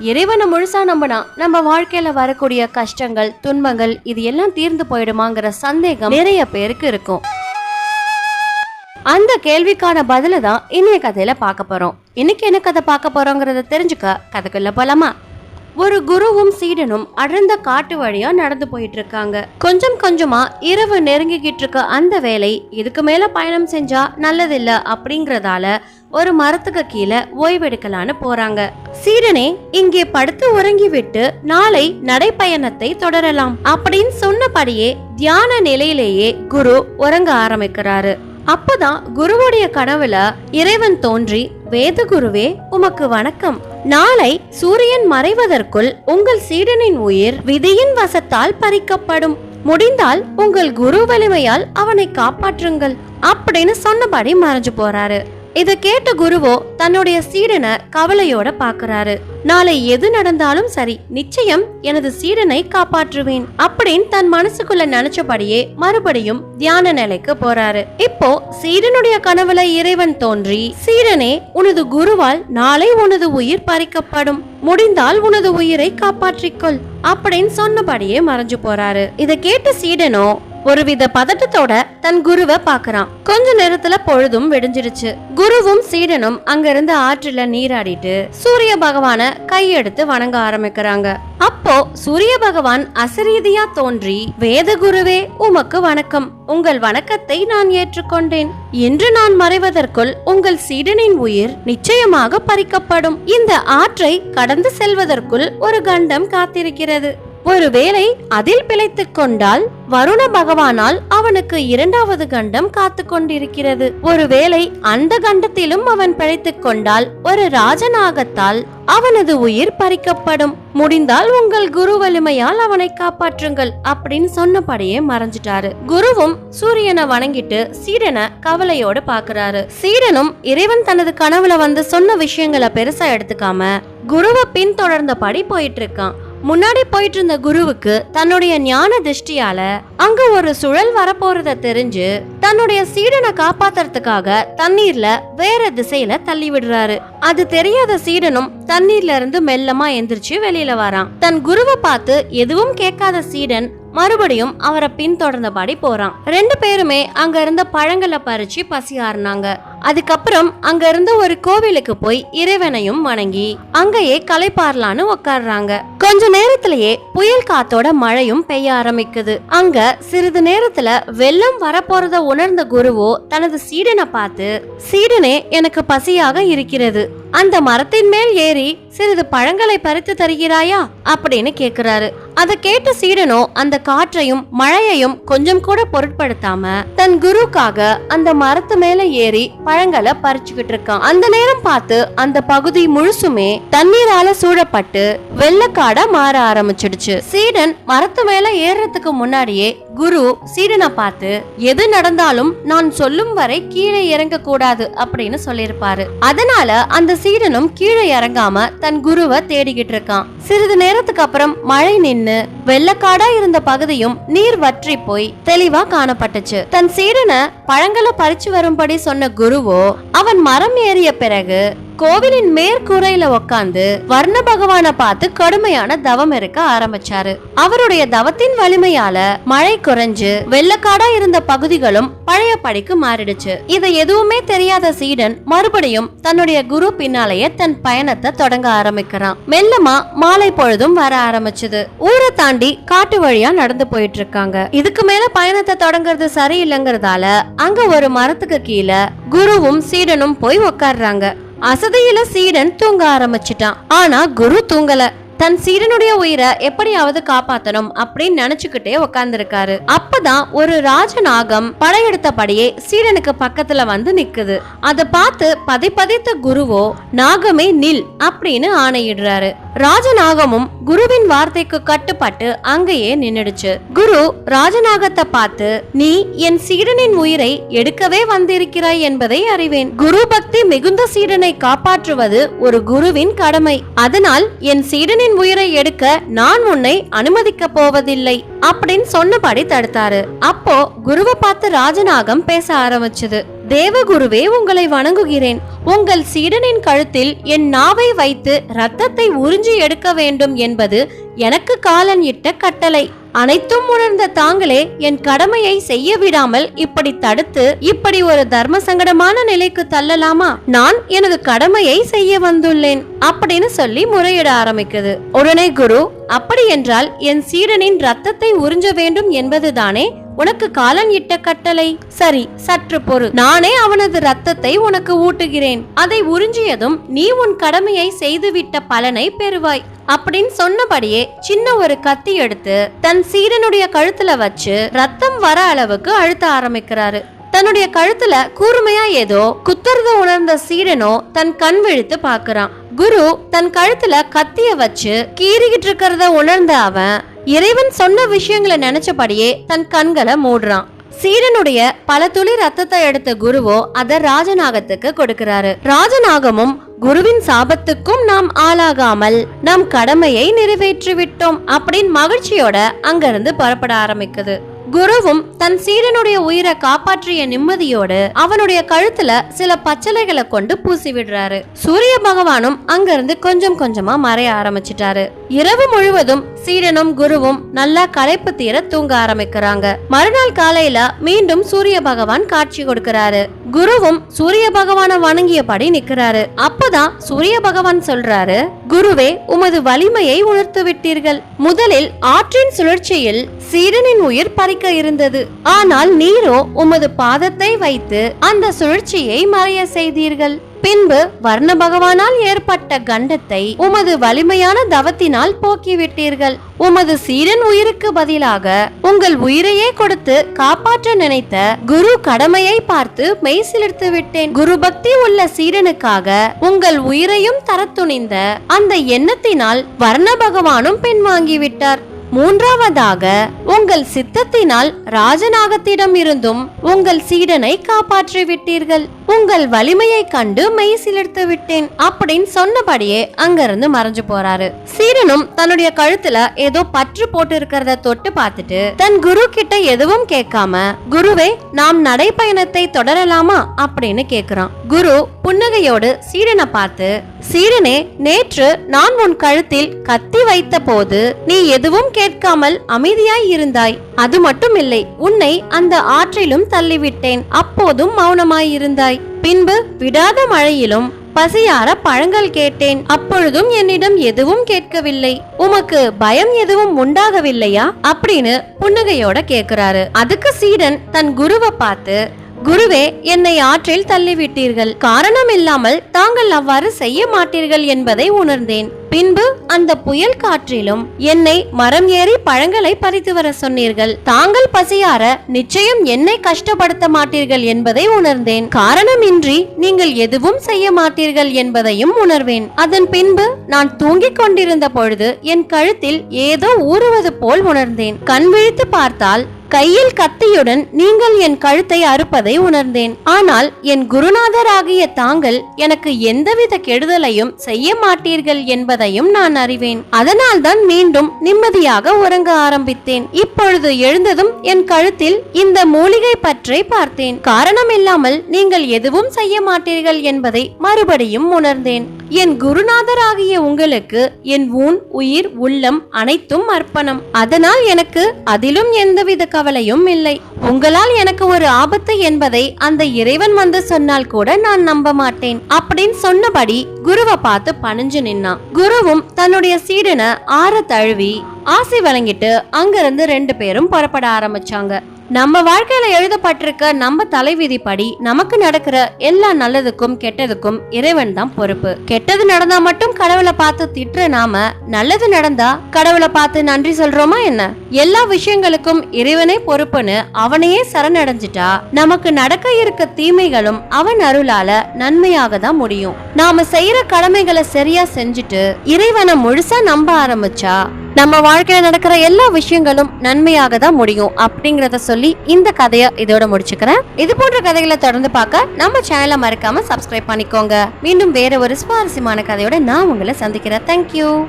இறைவனை முழுசா நம்பினா நம்ம வாழ்க்கையில வரக்கூடிய கஷ்டங்கள் துன்பங்கள் இது எல்லாம் தீர்ந்து போயிடுமாங்கிற சந்தேகம் நிறைய பேருக்கு இருக்கும். அந்த கேள்விக்கான பதில தான் இன்னைய கதையில பார்க்க போறோம். இன்னைக்கு என்ன கதை பார்க்க போறோங்கிறத தெரிஞ்சுக்க கதைக்குள்ள போலாமா? ஒரு குருவும் சீடனும் அடர்ந்த காட்டு வழியா நடந்து போயிட்டு இருக்காங்க கொஞ்சம் கொஞ்சமா இரவு நெருங்கிக்கிட்டு இருக்க அந்த வேலை இதுக்கு மேல பயணம் செஞ்சா நல்லதில்ல அப்படிங்கறதால ஒரு மரத்துக்கு கீழே ஓய்வெடுக்கலான்னு போறாங்க. சீடனே இங்கே படுத்து உறங்கி விட்டு நாளை நடைப்பயணத்தை தொடரலாம் அப்படின்னு சொன்னபடியே தியான நிலையிலேயே குரு உறங்க ஆரம்பிக்கிறாரு. அப்பதான் குருவுடைய கனவுல இறைவன் தோன்றி வேத குருவே உமக்கு வணக்கம். நாளை சூரியன் மறைவதற்குள் உங்கள் சீடனின் உயிர் விதியின் வசத்தால் பறிக்கப்படும். முடிந்தால் உங்கள் குரு வலிமையால் அவனை காப்பாற்றுங்கள் அப்படின்னு சொன்னபடி மறைஞ்சு போறாரு. இதை கேட்ட குருவோ தன்னுடைய சீடனை கவலையோட பாக்குறாரு நாளை எது நடந்தாலும் சரி நிச்சயம் எனது சீடனை காப்பாற்றுவேன் அப்படின்னு தன் மனசுக்குள்ள நினைச்சபடியே மறுபடியும் தியான நிலைக்கு போறாரு. இப்போ சீடனுடைய கனவுல இறைவன் தோன்றி சீடனே உனது குருவால் நாளை உனது உயிர் பறிக்கப்படும். முடிந்தால் உனது உயிரை காப்பாற்றிக்கொள். அப்படின்னு சொன்னபடியே மறைஞ்சு போறாரு. இத கேட்ட சீடனோ ஒருவித பதட்டத்தோட தன் குருவை பாக்குறான் கொஞ்ச நேரத்துல பொழுதும் விடிஞ்சிருச்சு குருவும் சீடனும் அங்கிருந்து ஆற்றுல நீராடிட்டு சூரிய பகவான கையெடுத்து வணங்க ஆரம்பிக்கிறாங்க. அப்போ சூரிய பகவான் அசரீதியா தோன்றி வேத குருவே உமக்கு வணக்கம். உங்கள் வணக்கத்தை நான் ஏற்றுக்கொண்டேன். என்று நான் மறைவதற்குள் உங்கள் சீடனின் உயிர் நிச்சயமாக பறிக்கப்படும். இந்த ஆற்றை கடந்து செல்வதற்குள் ஒரு கண்டம் காத்திருக்கிறது. ஒருவேளை அதில் பிழைத்துக் கொண்டால் வருண பகவானால் அவனுக்கு இரண்டாவது கண்டம் காத்து கொண்டிருக்கிறது. ஒருவேளை அந்த கண்டத்திலும் அவன் பிழைத்துக் கொண்டால் ஒரு ராஜநாகத்தால் அவனது உயிர் பறிக்கப்படும். முடிந்தால் உங்கள் குரு வலிமையால் அவனை காப்பாற்றுங்கள் அப்படின்னு சொன்னபடியே மறைஞ்சிட்டாரு. குருவும் சூரியனை வணங்கிட்டு சீடனை கவலையோட பாக்குறாரு சீடனும் இறைவன் தனது கனவுல வந்து சொன்ன விஷயங்களை பெருசா எடுத்துக்காம குருவை பின்தொடர்ந்தபடி போயிட்டு இருக்கான். முன்னாடி போயிட்டு இருந்த குருவுக்கு தன்னுடைய ஞான திருஷ்டியால அங்க ஒரு சுழல் வரப்போறத தெரிஞ்சு தன்னுடைய சீடனை காப்பாத்துறதுக்காக தண்ணீர்ல வேற திசையில தள்ளி விடுறாரு. அது தெரியாத சீடனும் தண்ணீர்ல இருந்து மெல்லமா எந்திரிச்சு வெளியில வரான். தன் குருவை பார்த்து எதுவும் கேட்காத சீடன் மறுபடியும் அவரை பின்தொடர்ந்தபடி போறான். ரெண்டு பேருமே அங்க இருந்த பழங்களை பறிச்சு பசியாறினாங்க. அதுக்கப்புறம் அங்க இருந்த ஒரு கோவிலுக்கு போய் இறைவனையும் வணங்கி அங்கேயே களைப்பாரலான்னு உட்கார்றாங்க கொஞ்ச நேரத்திலேயே புயல் காத்தோட மழையும் பெய்ய ஆரம்பிக்குது. அங்க சிறிது நேரத்துல வெள்ளம் வரப்போறத உணர்ந்த குருவோ தனது சீடனை பார்த்து சீடனே எனக்கு பசியாக இருக்கிறது. அந்த மரத்தின் மேல் ஏறி சிறிது பழங்களை பறித்து தருகிறாயா? அப்படின்னு கேக்குறாரு. அதை கேட்ட சீடனோ அந்த காற்றையும் மழையையும் கொஞ்சம் கூட பொருட்படுத்தாம தன் குருக்காக அந்த மரத்து மேல ஏறி பழங்களை பறிச்சுக்கிட்டு இருக்கான். அந்த நேரம் பார்த்து அந்த பகுதி முழுசுமே தண்ணீரால சூழப்பட்டு வெள்ளக்காடா மாற ஆரம்பிச்சிடுச்சு. சீடன் மரத்து மேல ஏறுறதுக்கு முன்னாடியே குரு சீடனை பார்த்து எது நடந்தாலும் நான் சொல்லும் வரை கீழே இறங்க கூடாது அப்படின்னு சொல்லியிருப்பாரு. அதனால அந்த சீடனும் கீழே இறங்காம தன் குருவை தேடிக்கிட்டு இருக்கான். சிறிது நேரத்துக்கு அப்புறம் மழை நின்னு வெள்ளக்காடா இருந்த பகுதியும் நீர் வற்றி போய் தெளிவா காணப்பட்டுச்சு. தன் சீடனை பழங்களை பறிச்சு வரும்படி சொன்ன குருவோ அவன் மரம் ஏறிய பிறகு கோவிலின் மேற்கூரையில உக்காந்து வர்ண பகவான பார்த்து கடுமையான தவம் இருக்க ஆரம்பிச்சாரு. அவருடைய தவத்தின் வலிமையால மழை குறைஞ்சு வெள்ளக்காடா இருந்த பகுதிகளும் பழைய படிக்கு மாறிடுச்சு. இதை எதுவுமே தெரியாத சீடன் மறுபடியும் தன்னுடைய குரு பின்னாலேயே தன் பயணத்தை தொடங்க ஆரம்பிக்கிறான். மெல்லமா மாலை பொழுதும் வர ஆரம்பிச்சது. ஊரை தாண்டி காட்டு வழியா நடந்து போயிட்டு இருக்காங்க இதுக்கு மேல பயணத்தை தொடங்குறது சரியில்லைங்கிறதால அங்க ஒரு மரத்துக்கு கீழே குருவும் சீடனும் போய் உட்கார்றாங்க அசதியில சீடன் தூங்க ஆரம்பிச்சிட்டான். ஆனா குரு தூங்கல. தன் சீடனுடைய உயிரை எப்படியாவது காப்பாத்தணும் அப்படின்னு நினைச்சுக்கிட்டே உட்கார்ந்துருக்காரு அப்பதான் ஒரு ராஜநாகம் படையெடுத்தபடியே சீடனுக்கு பக்கத்துல வந்து நிக்குது. அதை பார்த்து பதை பதைத்த குருவோ நாகமே நில் அப்படின்னு ஆணையிடுறாரு. ராஜநாகமும் குருவின் வார்த்தைக்கு கட்டுப்பட்டு அங்கேயே நின்னுடுச்சு. குரு ராஜநாகத்தை பார்த்து நீ என் சீடனின் உயிரை எடுக்கவே வந்திருக்கிறாய் என்பதை அறிவேன். குரு பக்தி மிகுந்த சீடனை காப்பாற்றுவது ஒரு குருவின் கடமை. அதனால் என் சீடனின் உயிரை எடுக்க நான் உன்னை அனுமதிக்க போவதில்லை அப்படின்னு சொன்னபடி தடுத்தாரு. அப்போ குருவை பார்த்து ராஜநாகம் பேச ஆரம்பிச்சது. தேவகுருவே உங்களை வணங்குகிறேன். உங்கள் சீடனின் கழுத்தில் என் நாவை வைத்து ரத்தத்தை உறிஞ்சி எடுக்க வேண்டும் என்பது எனக்கு காலன் இட்ட கட்டளை. அனைத்தும் உணர்ந்த தாங்களே என் கடமையை செய்ய விடாமல் இப்படி தடுத்து இப்படி ஒரு தர்ம சங்கடமான நிலைக்கு தள்ளலாமா? நான் எனது கடமையை செய்ய வந்துள்ளேன் அப்படின்னு சொல்லி முறையிட ஆரம்பிக்குது. உடனே குரு அப்படி என்றால் என் சீடனின் ரத்தத்தை உறிஞ்ச வேண்டும் என்பதுதானே உனக்கு காலன் இட்ட கட்டளை? சரி சற்று பொறு. நானே அவனது ரத்தத்தை உனக்கு ஊட்டுகிறேன். அதை உறிஞ்சியதும் நீ உன் கடமையை செய்துவிட்ட பலனை பெறுவாய். அப்படின்னு சொன்னபடியே சின்ன ஒரு கத்தி எடுத்து தன் சீடனுடைய கழுத்துல வச்சு ரத்தம் வர அளவுக்கு அழுத்த ஆரம்பிக்கிறாரு. தன்னுடைய கழுத்துல கூர்மையா ஏதோ குத்துறத உணர்ந்த சீடனோ தன் கண் விழித்து பாக்குறான் குரு தன் கழுத்துல கத்திய வச்சு கீறிக்கிட்டு இருக்கிறத உணர்ந்த அவன் இறைவன் சொன்ன விஷயங்களை நினைச்சபடியே தன் கண்களை மூடுறான். சீடனுடைய பல துளி ரத்தத்தை எடுத்த குருவோ அத ராஜநாகத்துக்கு கொடுக்கிறாரு. ராஜநாகமும் குருவின் சாபத்துக்கும் நாம் ஆளாகாமல் நம் கடமையை நிறைவேற்றி விட்டோம் அப்படின்னு மகிழ்ச்சியோட அங்கிருந்து புறப்பட ஆரம்பிக்குது. குருவும் தன் சீடனுடைய உயிரை காப்பாற்றிய நிம்மதியோடு அவனுடைய கழுத்துல சில பச்சளைகளை கொண்டு பூசி விடுறாரு. சூரிய பகவானும் அங்கிருந்து கொஞ்சம் கொஞ்சமா மறைய ஆரம்பிச்சிட்டாரு. இரவு முழுவதும் சீடனும் குருவும் நல்லா களைப்பு தீர தூங்க ஆரம்பிக்கிறாங்க. மறுநாள் காலையில மீண்டும் சூரிய பகவான் காட்சி கொடுக்கிறாரு. குருவும் சூரிய பகவானை வணங்கியபடி நிக்கிறாரு. அப்பதான் சூரிய பகவான் சொல்றாரு குருவே உமது வலிமையை உணர்த்து விட்டீர்கள். முதலில் ஆற்றின் சுழற்சியில் சீடனின் உயிர் பறிக்க இருந்தது. ஆனால் நீரோ உமது பாதத்தை வைத்து அந்த சுழற்சியை மறைய செய்தீர்கள். பின்பு வர்ண பகவானால் ஏற்பட்ட கண்டத்தை உமது வலிமையான தவத்தினால் போக்கிவிட்டீர்கள். உமது சீரன் உயிருக்கு பதிலாக உங்கள் உயிரையே கொடுத்து காப்பாற்ற நினைத்த குரு கடமையை பார்த்து மெய் சிலிர்த்து விட்டேன். குரு பக்தி உள்ள சீரனுக்காக உங்கள் உயிரையும் தர துணிந்த அந்த எண்ணத்தினால் வர்ண பகவானும் பின்வாங்கிவிட்டார். மூன்றாவதாக உங்கள் சித்தத்தினால் ராஜநாகத்திடம் இருந்தும் உங்கள் சீடனை காப்பாற்றி விட்டீர்கள் உங்கள் வலிமையை கண்டு மெய் சிலிர்த்து விட்டேன் அப்படின்னு சொன்னபடியே அங்கிருந்து மறைஞ்சு போறாரு. சீடனும் தன்னுடைய கழுத்துல ஏதோ பற்று போட்டு இருக்கிறத தொட்டு பார்த்துட்டு தன் குரு கிட்ட எதுவும் கேட்காம குருவே நாம் நடைப்பயணத்தை தொடரலாமா? அப்படின்னு கேக்குறான். குரு புன்னகையோடு சீடனை பார்த்து சீடனே நேற்று நான் உன் கழுத்தில் கத்தி வைத்த போது நீ எதுவும் கேட்காமல் அமைதியாய் இருந்தாய். அது மட்டும் இல்லை உன்னை அந்த ஆற்றிலும் தள்ளிவிட்டேன். அப்போதும் மௌனமாய் இருந்தாய். பின்பு விடாத மழையிலும் பசியார பழங்கள் கேட்டேன். அப்பொழுதும் என்னிடம் எதுவும் கேட்கவில்லை. உமக்கு பயம் எதுவும் உண்டாகவில்லையா? அப்படின்னு புன்னகையோட கேக்குறாரு. அதுக்கு சீடன் தன் குருவை பார்த்து குருவே என்னை ஆற்றில் தள்ளிவிட்டீர்கள். காரணம் இல்லாமல் தாங்கள் அவ்வாறு செய்ய மாட்டீர்கள் என்பதை உணர்ந்தேன். பின்பு அந்த புயல் காற்றிலும் என்னை மரம் ஏறி பழங்களை பறித்து வர சொன்னீர்கள். தாங்கள் பசியார நிச்சயம் என்னை கஷ்டப்படுத்த மாட்டீர்கள் என்பதை உணர்ந்தேன். காரணமின்றி நீங்கள் எதுவும் செய்ய மாட்டீர்கள் என்பதையும் உணர்வேன். அதன் பின்பு நான் தூங்கிக் கொண்டிருந்த பொழுது என் கழுத்தில் ஏதோ ஊறுவது போல் உணர்ந்தேன். கண் விழித்து பார்த்தால் கையில் கத்தியுடன் நீங்கள் என் கழுத்தை அறுப்பதை உணர்ந்தேன். ஆனால் என் குருநாதராகிய தாங்கள் எனக்கு எந்தவித கெடுதலையும் செய்ய மாட்டீர்கள் என்பதையும் நான் அறிவேன். அதனால்தான் மீண்டும் நிம்மதியாக உறங்க ஆரம்பித்தேன். இப்பொழுது எழுந்ததும் என் கழுத்தில் இந்த மூலிகை பற்றை பார்த்தேன். காரணமில்லாமல் நீங்கள் எதுவும் செய்ய மாட்டீர்கள் என்பதை மறுபடியும் உணர்ந்தேன். என் குருநாதராகிய உங்களுக்கு என் ஊன் உயிர் உள்ளம் அனைத்தும் அர்ப்பணம். அதனால் எனக்கு அதிலும் எந்தவித கவலையும் இல்லை. உங்களால் எனக்கு ஒரு ஆபத்து என்பதை அந்த இறைவன் வந்து சொன்னால் கூட நான் நம்ப மாட்டேன். அப்படின்னு சொன்னபடி குருவை பார்த்து பணிஞ்சு நின்னான். குருவும் தன்னுடைய சீடனை ஆற தழுவி ஆசை வழங்கிட்டு அங்கிருந்து ரெண்டு பேரும் புறப்பட ஆரம்பிச்சாங்க. நம்ம வாழ்க்கையில எழுதப்பட்டிருக்க நம்ம தலைவிதிப்படி நமக்கு நடக்கிற எல்லா நல்லதுக்கும் கெட்டதுக்கும் இறைவன் தான் பொறுப்பு. கெட்டது நடந்தா மட்டும் கடவுளை பார்த்து திட்டுற நாம நல்லது நடந்தா கடவுளை பார்த்து நன்றி சொல்றோமா என்ன? எல்லா விஷயங்களுக்கும் இறைவனே பொறுப்புன்னு அவனையே சரணடைஞ்சிட்டா நமக்கு நடக்க இருக்க தீமைகளும் அவன் அருளால நன்மையாக தான் முடியும். நாம செய்யற கடமைகளை சரியா செஞ்சுட்டு இறைவனை முழுசா நம்ப ஆரம்பிச்சா நம்ம வாழ்க்கையில நடக்கிற எல்லா விஷயங்களும் நன்மையாக தான் முடியும் அப்படிங்கறத சொல்லி இந்த கதையை இதோட முடிச்சுக்கிறேன். இது போன்ற கதைகளை தொடர்ந்து பார்க்க நம்ம சேனலை மறக்காம சப்ஸ்கிரைப் பண்ணிக்கோங்க. மீண்டும் வேற ஒரு சுவாரஸ்யமான கதையோட நான் உங்களை சந்திக்கிறேன். தேங்க்யூ